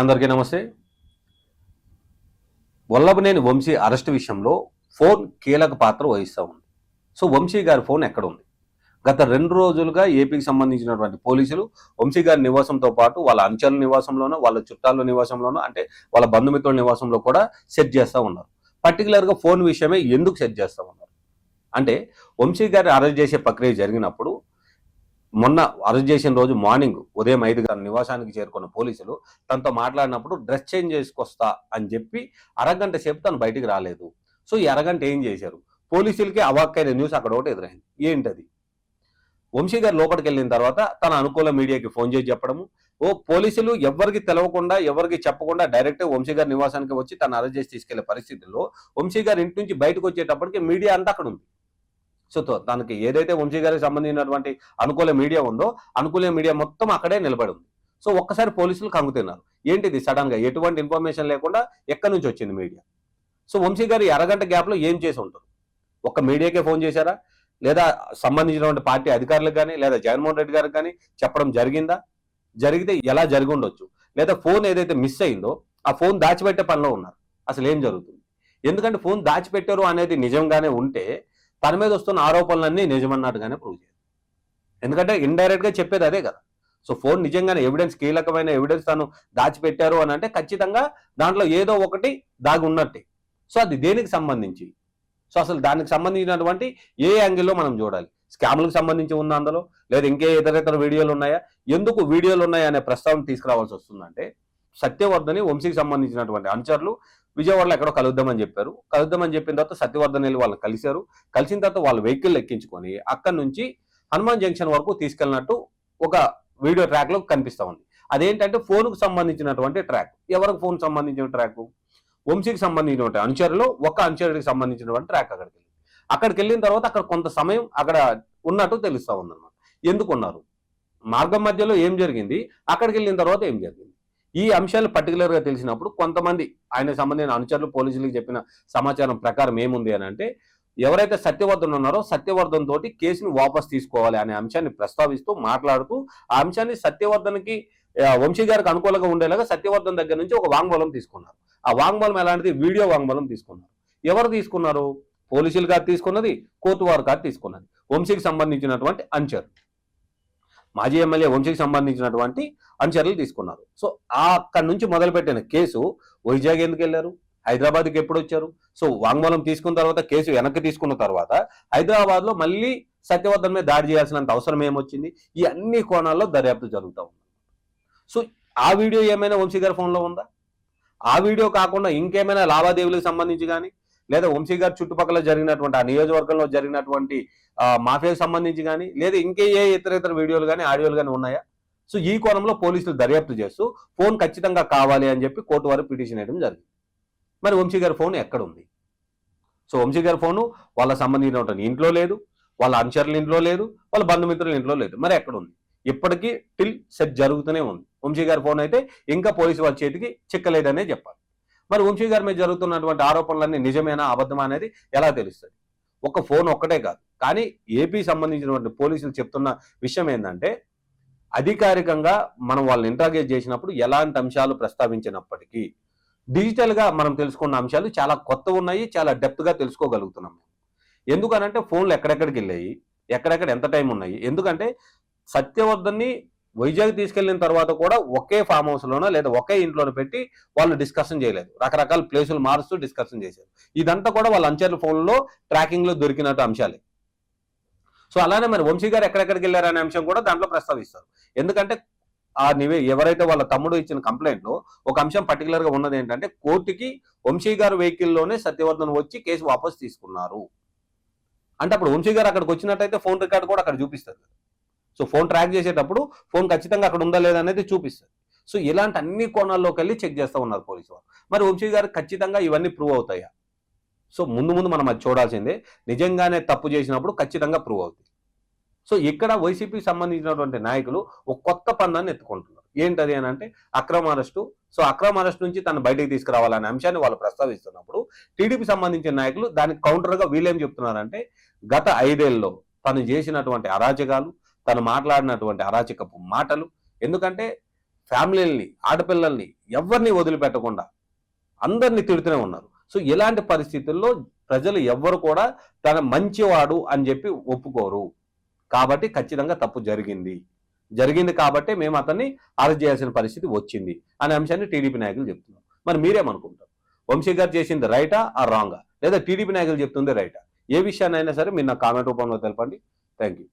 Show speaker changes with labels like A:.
A: అందరికీ నమస్తే. వల్లభనేని వంశీ అరెస్ట్ విషయంలో ఫోన్ కీలక పాత్ర వహిస్తూ ఉంది. సో వంశీ గారి ఫోన్ ఎక్కడ ఉంది గత రెండు రోజులుగా ఏపీకి సంబంధించినటువంటి పోలీసులు వంశీ గారి నివాసంతో పాటు వాళ్ళ అంచెల నివాసంలోనూ వాళ్ళ చుట్టాల నివాసంలోనూ అంటే వాళ్ళ బంధుమిత్రుల నివాసంలో కూడా సెట్ చేస్తూ ఉన్నారు. పర్టికులర్గా ఫోన్ విషయమే ఎందుకు సెట్ చేస్తూ ఉన్నారు? అంటే వంశీ గారిని అరెస్ట్ చేసే ప్రక్రియ జరిగినప్పుడు మొన్న అరెస్ట్ చేసిన రోజు మార్నింగ్ ఉదయం ఐదు గంటల నివాసానికి చేరుకున్న పోలీసులు తనతో మాట్లాడినప్పుడు డ్రెస్ చేంజ్ చేసుకొస్తా అని చెప్పి అరగంట సేపు తను బయటికి రాలేదు. సో ఈ అరగంట ఏం చేశారు? పోలీసులకి అవాక్కైన న్యూస్ అక్కడ ఒకటి ఎదురైంది. ఏంటది? వంశీ గారు లోపలికి వెళ్ళిన తర్వాత తన అనుకూల మీడియాకి ఫోన్ చేసి చెప్పడము. ఓ పోలీసులు ఎవరికి తెలవకుండా ఎవరికి చెప్పకుండా డైరెక్ట్ వంశీ గారి నివాసానికి వచ్చి తను అరెస్ట్ చేసి తీసుకెళ్ళే పరిస్థితుల్లో వంశీ గారి ఇంటి నుంచి బయటకు వచ్చేటప్పటికి మీడియా అంతా అక్కడ ఉంది. సో దానికి తనకి ఏదైతే వంశీ గారికి సంబంధించినటువంటి అనుకూల మీడియా ఉందో అనుకూల మీడియా మొత్తం అక్కడే నిలబడి ఉంది. సో ఒక్కసారి పోలీసులు కంగుతున్నారు ఏంటిది సడన్గా? ఎటువంటి ఇన్ఫర్మేషన్ లేకుండా ఎక్కడి నుంచి వచ్చింది మీడియా? సో వంశీ గారు అరగంట గ్యాప్లో ఏం చేసి ఉంటారు? ఒక్క మీడియాకే ఫోన్ చేశారా? లేదా సంబంధించినటువంటి పార్టీ అధికారులకు కానీ లేదా జగన్మోహన్ రెడ్డి గారికి కానీ చెప్పడం జరిగిందా? జరిగితే ఎలా జరిగి ఉండొచ్చు? లేదా ఫోన్ ఏదైతే మిస్ అయిందో ఆ ఫోన్ దాచిపెట్టే పనిలో ఉన్నారు. అసలు ఏం జరుగుతుంది? ఎందుకంటే ఫోన్ దాచిపెట్టారు అనేది నిజంగానే ఉంటే తన మీద వస్తున్న ఆరోపణలన్నీ నిజమన్నట్టుగానే ప్రూవ్ చేయాలి. ఎందుకంటే ఇండైరెక్ట్గా చెప్పేది అదే కదా. సో ఫోన్ నిజంగానే ఎవిడెన్స్ కీలకమైన ఎవిడెన్స్ తను దాచిపెట్టారు అని అంటే ఖచ్చితంగా దాంట్లో ఏదో ఒకటి దాగి ఉన్నట్టే. సో అది దేనికి సంబంధించి? సో అసలు దానికి సంబంధించినటువంటి ఏ యాంగిల్లో మనం చూడాలి? స్కామ్లకు సంబంధించి ఉందా అందులో? లేదా ఇంకే ఇతర ఇతర వీడియోలు ఉన్నాయా? ఎందుకు వీడియోలు ఉన్నాయా అనే ప్రస్తావన తీసుకురావాల్సి వస్తుందంటే సత్యవర్ధని వంశీకి సంబంధించినటువంటి అనుచరులు విజయవాడలో ఎక్కడో కలుద్దామని చెప్పారు. కలుద్దామని చెప్పిన తర్వాత సత్యవర్ధన్ వెళ్ళి వాళ్ళని కలిశారు. కలిసిన తర్వాత వాళ్ళ వెహికల్ ఎక్కించుకొని అక్కడి నుంచి హనుమాన్ జంక్షన్ వరకు తీసుకెళ్ళినట్టు ఒక వీడియో ట్రాక్లో కనిపిస్తూ ఉంది. అదేంటంటే ఫోన్కు సంబంధించినటువంటి ట్రాక్. ఎవరికి ఫోన్ సంబంధించిన ట్రాక్? వంశీకి సంబంధించినటువంటి అనుచరులు ఒక అనుచరుడికి సంబంధించినటువంటి ట్రాక్ అక్కడికి వెళ్ళింది. అక్కడికి వెళ్ళిన తర్వాత అక్కడ కొంత సమయం అక్కడ ఉన్నట్టు తెలుస్తూ ఉందన్నమాట. ఎందుకున్నారు మార్గం మధ్యలో ఏం జరిగింది? అక్కడికి వెళ్ళిన తర్వాత ఏం జరిగింది? ఈ అంశాలు పర్టికులర్గా తెలిసినప్పుడు కొంతమంది ఆయన సంబంధించిన అనుచరులు పోలీసులకు చెప్పిన సమాచారం ప్రకారం ఏముంది అని అంటే ఎవరైతే సత్యవర్ధన్ ఉన్నారో సత్యవర్ధన్ తోటి కేసుని వాపస్ తీసుకోవాలి అనే అంశాన్ని ప్రస్తావిస్తూ మాట్లాడుతూ ఆ అంశాన్ని సత్యవర్ధన్కి వంశీ గారికి అనుకూలంగా ఉండేలాగా సత్యవర్ధన్ దగ్గర నుంచి ఒక వాంగ్మూలం తీసుకున్నారు. ఆ వాంగ్మూలం ఎలాంటిది? వీడియో వాంగ్మూలం తీసుకున్నారు. ఎవరు తీసుకున్నారు? పోలీసులు గారు తీసుకున్నది కోర్టు వారు తీసుకున్నది. వంశీకి సంబంధించినటువంటి అంచరు మాజీ ఎమ్మెల్యే వంశీకి సంబంధించినటువంటి అనుచరులు తీసుకున్నారు. సో అక్కడి నుంచి మొదలుపెట్టిన కేసు వైజాగ్ ఎందుకు వెళ్ళారు? హైదరాబాద్కి ఎప్పుడు వచ్చారు? సో వాంగ్మూలం తీసుకున్న తర్వాత కేసు వెనక్కి తీసుకున్న తర్వాత హైదరాబాద్లో మళ్ళీ సత్యవర్ధన్ మీద దాడి చేయాల్సినంత అవసరం ఏమొచ్చింది? ఈ అన్ని కోణాల్లో దర్యాప్తు జరుగుతూ ఉంది. సో ఆ వీడియో ఏమైనా వంశీ గారి ఫోన్లో ఉందా? ఆ వీడియో కాకుండా ఇంకేమైనా లావాదేవీలకు సంబంధించి కానీ? లేదా వంశీ గారి చుట్టుపక్కల జరిగినటువంటి ఆ నియోజకవర్గంలో జరిగినటువంటి ఆ, మాఫియాకు సంబంధించి కానీ లేదా ఇంకే ఏ ఇతర ఇతర వీడియోలు కానీ ఆడియోలు కానీ ఉన్నాయా? సో ఈ కోణంలో పోలీసులు దర్యాప్తు చేస్తూ ఫోన్ ఖచ్చితంగా కావాలి అని చెప్పి కోర్టు వారు పిటిషన్ వేయడం జరిగింది. మరి వంశీ గారి ఫోన్ ఎక్కడ ఉంది సో వంశీ గారి ఫోను వాళ్ళ సంబంధించినటువంటి ఇంట్లో లేదు వాళ్ళ అనుచరుల ఇంట్లో లేదు వాళ్ళ బంధుమిత్రుల ఇంట్లో లేదు. మరి ఎక్కడ ఉంది ఇప్పటికీ టిల్ సెట్ జరుగుతూనే ఉంది. వంశీ గారి ఫోన్ అయితే ఇంకా పోలీసు వాళ్ళ చేతికి చిక్కలేదనే చెప్పాలి. మరి వంశీ గారి మీద జరుగుతున్నటువంటి ఆరోపణలన్నీ నిజమేనా అబద్ధమా అనేది ఎలా తెలుస్తుంది? ఒక ఫోన్ ఒక్కటే కాదు. కానీ ఏపీ సంబంధించినటువంటి పోలీసులు చెప్తున్న విషయం ఏంటంటే అధికారికంగా మనం వాళ్ళని ఇంట్రాగేట్ చేసినప్పుడు ఎలాంటి అంశాలు ప్రస్తావించినప్పటికీ డిజిటల్గా మనం తెలుసుకున్న అంశాలు చాలా కొత్త ఉన్నాయి చాలా డెప్త్గా తెలుసుకోగలుగుతున్నాం మేము. ఎందుకనంటే ఫోన్లు ఎక్కడెక్కడికి వెళ్ళాయి ఎక్కడెక్కడ ఎంత టైం ఉన్నాయి ఎందుకంటే సత్యవర్ధన్ని వైజాగ్ తీసుకెళ్ళిన తర్వాత కూడా ఒకే ఫామ్ హౌస్లోనో లేదా ఒకే ఇంట్లోనో పెట్టి వాళ్ళు డిస్కషన్ చేయలేదు. రకరకాల ప్లేసులు మారుస్తూ డిస్కషన్ చేశారు. ఇదంతా కూడా వాళ్ళ అంచర్ల ఫోన్లో ట్రాకింగ్లో దొరికినట్టు అంశాలే. సో అలానే మరి వంశీ గారు ఎక్కడెక్కడికి వెళ్ళారనే అంశం కూడా దాంట్లో ప్రస్తావిస్తారు. ఎందుకంటే ఆ నివే ఎవరైతే వాళ్ళ తమ్ముడు ఇచ్చిన కంప్లైంట్లో ఒక అంశం పర్టికులర్గా ఉన్నది ఏంటంటే కోర్టుకి వంశీ గారు వెహికల్లోనే సత్యవర్ధన్ వచ్చి కేసు వాపసు తీసుకున్నారు. అంటే అప్పుడు వంశీ గారు అక్కడికి వచ్చినట్టయితే ఫోన్ రికార్డ్ కూడా అక్కడ చూపిస్తారు. సో ఫోన్ ట్రాక్ చేసేటప్పుడు ఫోన్ ఖచ్చితంగా అక్కడ ఉందా లేదా అనేది చూపిస్తుంది. సో ఇలాంటి అన్ని కోణాల్లోకి వెళ్ళి చెక్ చేస్తూ ఉన్నారు పోలీసు వారు. మరి వంశీ గారు ఖచ్చితంగా ఇవన్నీ ప్రూవ్ అవుతాయా? సో ముందు ముందు మనం అది చూడాల్సిందే. నిజంగానే తప్పు చేసినప్పుడు ఖచ్చితంగా ప్రూవ్ అవుతుంది సో ఇక్కడ వైసీపీకి సంబంధించినటువంటి నాయకులు ఒక కొత్త పందాన్ని ఎత్తుకుంటున్నారు. ఏంటది అని అంటే అక్రమ అరెస్టు. సో అక్రమ అరెస్ట్ నుంచి తను బయటకు తీసుకురావాలనే అంశాన్ని వాళ్ళు ప్రస్తావిస్తున్నప్పుడు టీడీపీ సంబంధించిన నాయకులు దానికి కౌంటర్గా వీళ్ళేం చెప్తున్నారంటే గత ఐదేళ్ళలో తను చేసినటువంటి అరాచకాలు తను మాట్లాడినటువంటి అరాచకపు మాటలు. ఎందుకంటే ఫ్యామిలీల్ని ఆడపిల్లల్ని ఎవరిని వదిలిపెట్టకుండా అందరినీ తిడుతూనే ఉన్నారు. సో ఇలాంటి పరిస్థితుల్లో ప్రజలు ఎవ్వరు కూడా తన మంచివాడు అని చెప్పి ఒప్పుకోరు. కాబట్టి ఖచ్చితంగా తప్పు జరిగింది. జరిగింది కాబట్టి మేము అతన్ని అరెస్ట్ చేయాల్సిన పరిస్థితి వచ్చింది అనే అంశాన్ని టీడీపీ నాయకులు చెప్తున్నారు. మరి మీరేమనుకుంటారు? వంశీ గారు చేసింది రైటా? ఆ రాంగా? లేదా టీడీపీ నాయకులు చెప్తుంది రైటా? ఏ విషయాన్నైనా సరే మీరు నా కామెంట్ రూపంలో తెలపండి. Thank you